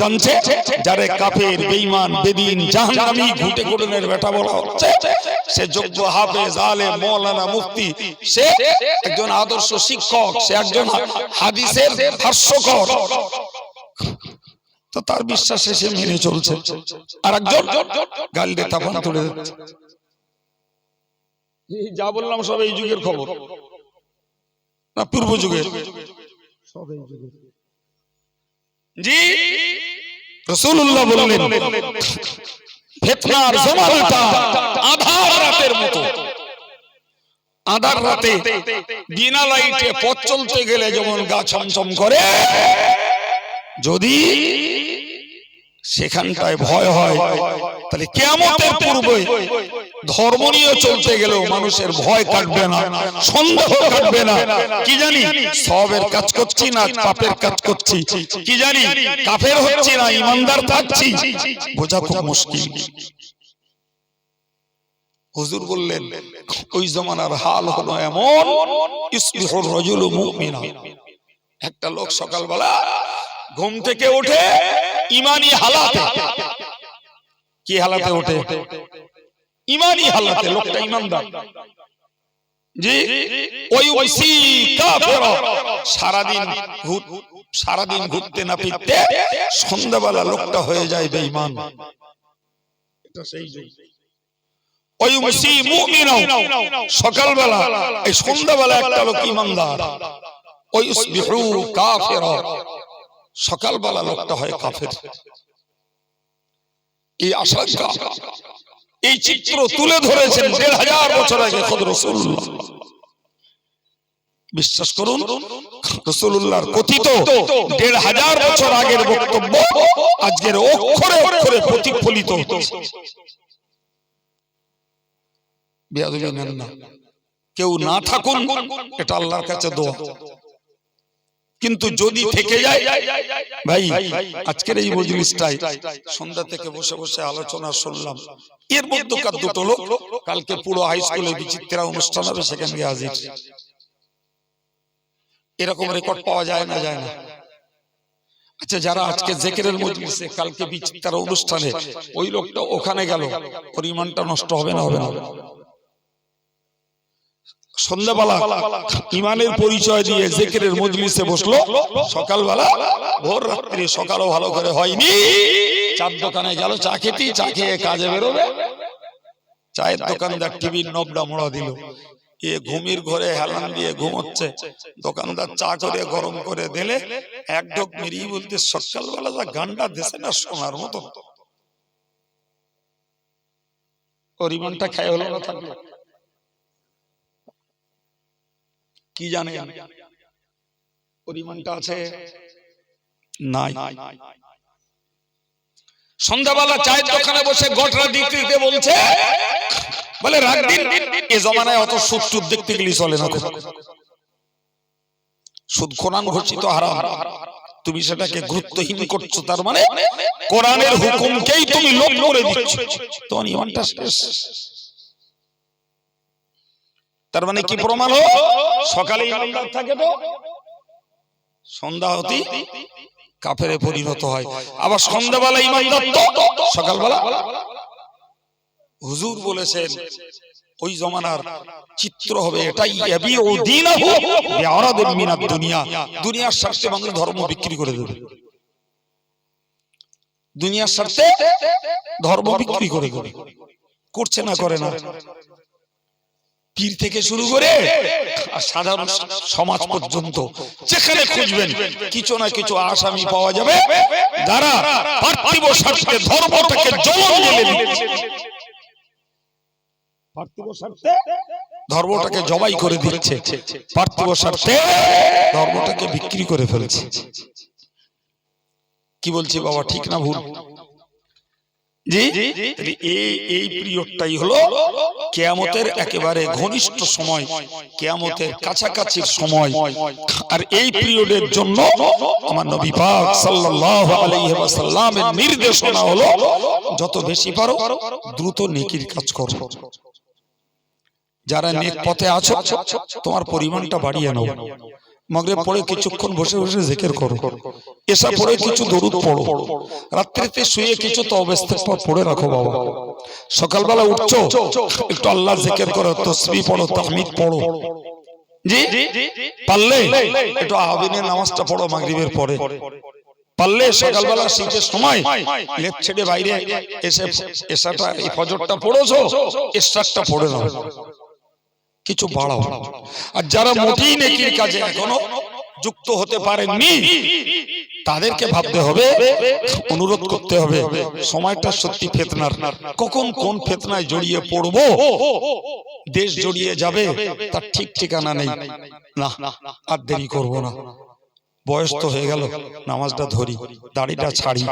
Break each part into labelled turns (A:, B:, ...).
A: জানছে, যারে কাফের বেদিন, জাহান্নামী ঘুটে বলা হচ্ছে, সে যোগ্য হাফেজ, আলেম, মৌলানা, মুফতি। সে একজন আদর্শ শিক্ষক, সে একজন হাদিসের ভাষ্যকর। তো তার বিশ্বাসে সে মেনে চলছে। আর একজন গালিতে তাপান তুলে এই যা বললাম সব এই যুগের খবর। না, পূর্ব যুগের। সব এই যুগের। জি। রসুল্লাহ বললেন ফেতনার জমানাটা আধার রাতের মতো। আধার রাতে বিনা লাইটে পথ চলতে গেলে যেমন গা ছমছম করে যদি সেখানটায় ভয় হয় তাহলে কেমতের পূর্বে ধর্ম নিয়ে চলতে গেলেও মানুষের ভয় কাটবে না, সন্দেহ কাটবে না। কি জানি, সবের কাজ করছি না, পাপের কাজ করছি। কি জানি, কাফের হচ্ছি না, ইমানদার থাকছি। বোঝা খুব মুশকিল। হুজুর বললেন, ওই জমানার হাল হলো এমন রাজুলু মুমিনা। একটা লোক সকালবেলা ঘুম থেকে উঠে ইমানি হালাতে। কি হালাতে ওঠে ইমানি হালাতে লোকটা ইমানদার। জি? ওই ওইসি কাফের সারাদিন ঘুর সারাদিন ঘুরতে না ফিরতে সন্ধ্যাবেলা লোকটা হয়ে যায় বেঈমান। এটা সেই যুগ। ওই ওইসি মুমিনও সকালবেলা এই সন্ধ্যাবেলা একটা লোক ইমানদার। ওই ইসবিহু কাফের সকালবেলা লোকটা হয় কাফের। এই আশঙ্কা। এই চিত্র তুলে ধরেছেন দেড় হাজার বছর আগে বিশ্বাস করুন কথিত দেড় হাজার বছর আগের বক্তব্য আজকের অক্ষরে অক্ষরে প্রতিফলিত কেউ না থাকুন, এটা আল্লাহর কাছে দোয়া। কিন্তু যদি থেকে যায় ভাই আজকের এই মজলিসটাই সন্ধ্যা থেকে বসে বসে আলোচনা শুনলাম। এর মধ্যকার দুটো লোক কালকে পুরো হাই স্কুলে বিচিত্রা অনুষ্ঠান হবে সেখানে গিয়ে হাজির। এরকম রেকর্ড পাওয়া যায় না যায় না। আচ্ছা যারা আজকে জেকেরের মজলিসে কালকে বিচিত্রা অনুষ্ঠানে ওই লোকটা ওখানে গেল পরিমাণটা নষ্ট হবে না হবে না। সন্ধ্যাবেলা ইমানের পরিচয় দিয়ে জেকেরের মজলিসে বসল। সকালবেলা ভোর রাত্রি সকালও ভালো করে হয়নি। চার দোকানে গেল, চা খেতে, চা খেয়ে কাজে বেরোবে। চায়ের দোকানদার টিভির নবটা মোড়া দিল। এ ঘুমির ঘরে হেলান দিয়ে ঘুমোচ্ছে। দোকানদার চা করে, গরম করে দিলে এক ঢোক মেরিয়ে বলতে, সকালবেলা যা গানটা দেশে না শোনার মতো। পরিমাণটা খাই হলো না থাকল কি জানে? পরিমাণটা আছে নাই। সন্ধ্যাবেলা চায়ের দোকানে বসে গটরা দিতে বলছে? বলে দিন এ জমানায় অত সুদ টুদ দেখতে গেলে চলে না সুদ কোরআন ঘোষিত হারাম। তুমি সেটাকে গুরুত্বহীন করছ, তার মানে কোরআনের হুকুমকেই তুমি লোপ করে দিচ্ছ। তোমার ইমানটা শেষ। তার মানে কি প্রমাণ হো সকালে ইমানদার থাকে তো। সন্ধ্যা হতে কাফেরে পরিণত হয়। আবার সন্ধ্যাবেলা ইমানদার তো। সকালবেলা। হুজুর বলেছেন ওই জমানার চিত্র হবে এটাই দুনিয়া। দুনিয়ার স্বার্থে মানুষ ধর্ম বিক্রি করে দেবে। দুনিয়ার স্বার্থে ধর্ম বিক্রি করে দেবে। করছে না। করে না। পীর থেকে শুরু করে সাধারণ সমাজ পর্যন্ত, যেখানে খুঁজবেন, কিছু না কিছু আসামি পাওয়া যাবে। যারা পার্থিব স্বার্থে, ধর্মটাকে জমন জেলে পার্থিব স্বার্থে ধর্মটাকে জবাই করে দিচ্ছে। পার্থিব স্বার্থে ধর্মটাকে বিক্রি করে ফেলছে। কি বলছি বাবা, ঠিক না ভুল? জি? এই এই পিরিয়ডটাই হলো কেয়ামতের একেবারে ঘনিষ্ঠ সময় কেয়ামতের কাছাকাছির সময়। আর এই পিরিয়ডের জন্য আমার নবী পাক সাল্লাল্লাহু আলাইহি ওয়াসাল্লামের নির্দেশনা হলো যত বেশি পারো দ্রুত নেকির কাজ করো। যারা নেক পথে আছো তোমার পরিমাণটা বাড়িয়ে নাও। মগরে পড়ে কিছুক্ষণ বসে বসে জেকের করো। এসা পড়ে কিছু দরুদ পড়ো। রাত্রিতে শুয়ে কিছু তবেস্তের পর পড়ে রাখো বাবা। সকালবেলা উঠছো একটু আল্লাহ জেকের করো তসবি পড়ো তাহমিদ পড়ো জি? পারলে একটু আবিনের নামাজটা পড়ো মাগরিবের পরে। পারলে সকালবেলা শীতের সময় লেপ ছেড়ে বাইরে এসে এসাটা এই ফজরটা পড়েছো এসারটা পড়ে নাও। কিছু বাড়াও। আর যারা মোটেই নেকির কাজে এখনও যুক্ত হতে পারেননি তাদেরকে ভাবতে হবে অনুরোধ করতে হবে সময়টা সত্যি ফেতনার। কখন কোন ফেতনায় জড়িয়ে পড়ব দেশ জড়িয়ে যাবে তার ঠিক ঠিকানা নেই। না আর দেরি করব না। বয়স তো হয়ে গেল নামাজটা ধরি দাড়িটা ছাড়ি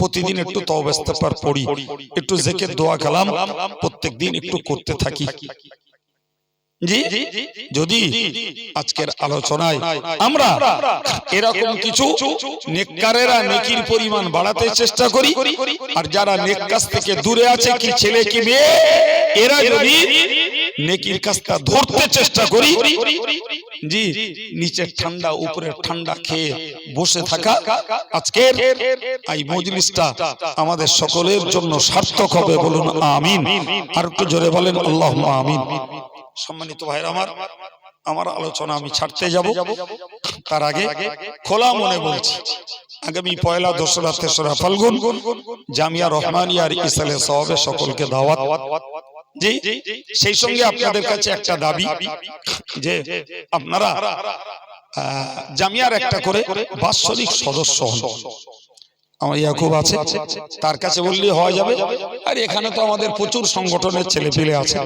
A: প্রতিদিন একটু তবেস্তেফার পড়ি একটু জেকের দোয়া কালাম প্রত্যেক দিন একটু করতে থাকি। জি যদি আজকের আলোচনায় আমরা এরকম কিছু নেককারেরা নেকির পরিমাণ বাড়াতে চেষ্টা করি আর যারা নেক কাজ থেকে দূরে আছে কি ছেলে কি মেয়ে এরা যদি নেকির কাজটা ধরতে চেষ্টা করি জি নিচের ঠান্ডা উপরের ঠান্ডা খেয়ে বসে থাকা আজকের এই মজলিসটা আমাদের সকলের জন্য সার্থক হবে বলুন আমিন। আর একটু জোরে বলেন আল্লাহ আমিন। সম্মানিত ভাইরা আমার আমার আলোচনা আমি ছাড়তে যাব। তার আগে খোলা মনে বলছি। আগামী পয়লা দোসরা তেসরা ফাল্গুন জামিয়া রহমানিয়ার ইসালে সওয়াবে সকলকে দাওয়াত। জি সেই সঙ্গে আপনাদের কাছে একটা দাবি যে আপনারা জামিয়ার একটা করে বাৎসরিক সদস্য হন। আমার ইয়াকুব আছে তার কাছে বললে হওয়া যাবে। আর এখানে তো আমাদের প্রচুর সংগঠনের ছেলে পেলে আছে।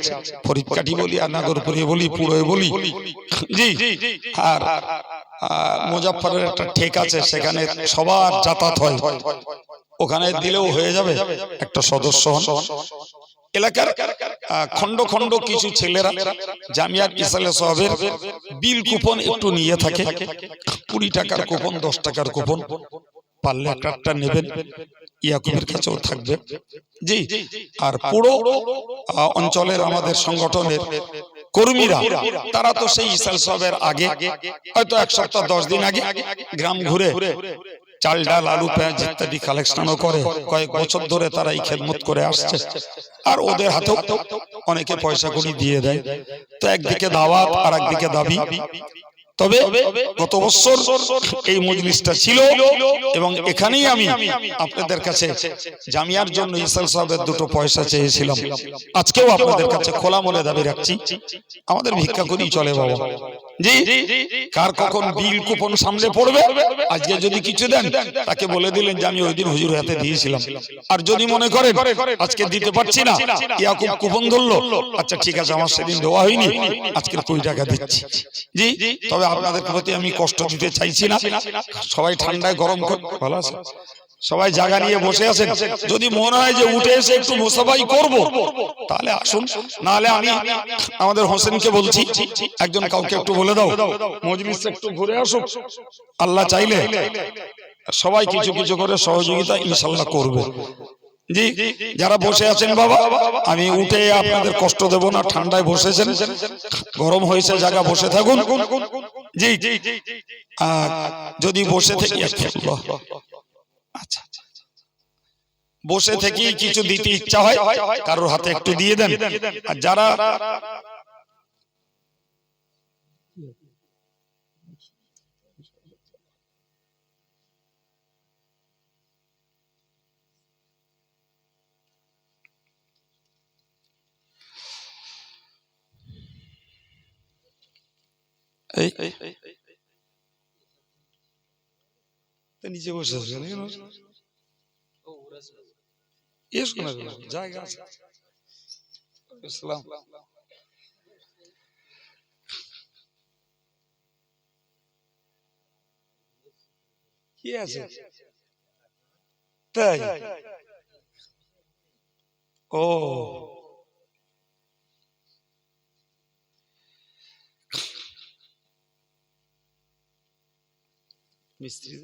A: ফরিদকাঠি বলি আর নাগরপুরে বলি পুরোয় বলি। জি। আর আহ, মুজাফফরের একটা ঠেক আছে সেখানে সবার যাতায়াত হয়। ওখানে দিলেও হয়ে যাবে। একটা সদস্য এলাকার খন্ড খন্ড কিছু ছেলেরা জামিয়াত ইসালে সাহেবের বিল কুপন একটু নিয়ে থাকে। কুড়ি টাকার কুপন দশ টাকার কুপন। পারলে একটা একটা নেবেন। ইয়াকুবের কাছেও থাকবে। জি আর পুরো অঞ্চলের আমাদের সংগঠনের কর্মীরা তারা তো সেই ইসাল সাহেবের আগে। হয়তো এক সপ্তাহ দশ দিন আগে গ্রাম ঘুরে চাল ডাল আলু পেঁয়াজ ইত্যাদি কালেকশনও করে। কয়েক বছর ধরে তারা এই খেদমত করে আসছে। আর ওদের হাতেও অনেকে পয়সা কড়ি দিয়ে দেয় তো একদিকে দাওয়াত আর একদিকে দাবি। তবে গত বছর এই মজলিসটা ছিল এবং এখানেই আমি আপনাদের কাছে জামিয়ার জন্য ইসাল সাহেবের দুটো পয়সা চেয়েছিলাম। আজকেও আপনাদের কাছে খোলা মনে দাবি রাখছি। আমাদের ভিক্ষা করেই চলে বাবা। জি কার কখন বিল কুপন সামনে পড়বে? আজকে যদি কিছু দেন তাকে বলে দিলেন যে আমি ওই দিন হুজুর হাতে দিয়েছিলাম। আর যদি মনে করেন আজকে দিতে পারছি না ইয়াকুব কুপন ধরলো। আচ্ছা ঠিক আছে আমার সেদিন দেওয়া হয়নি। আজকে কুড়ি টাকা দিচ্ছি। জি তবে আপনাদের প্রতি আমি কষ্ট দিতে চাইছি না। সবাই ঠান্ডায় গরম করে ভালো আছে সবাই জায়গা নিয়ে বসে আছেন। যদি মনে হয় যে উঠে এসে একটু মোসাফাই করব তাহলে আসুন। নাহলে আমি আমাদের হোসেনকে বলছি একজন কাউকে একটু বলে দাও। মজলিস একটু ঘুরে আসুক। আল্লাহ চাইলে সবাই কিছু কিছু করে সহযোগিতা ইনশাল্লাহ করবে। জি যারা বসে আছেন বাবা আমি উঠে আপনাদের কষ্ট দেব না ঠান্ডায় বসেছেন গরম হয়েছে জায়গা বসে থাকুন। জি। আর যদি বসে থেকে আচ্ছা বসে থেকেই কিছু দিতে ইচ্ছা হয় কারোর হাতে একটু দিয়ে দেন। আর যারা এই তা নিচে বসে আছে কেন এসো না কেন? জায়গা আছে ইসলাম কি আছে তাই ও মিস্ত্রি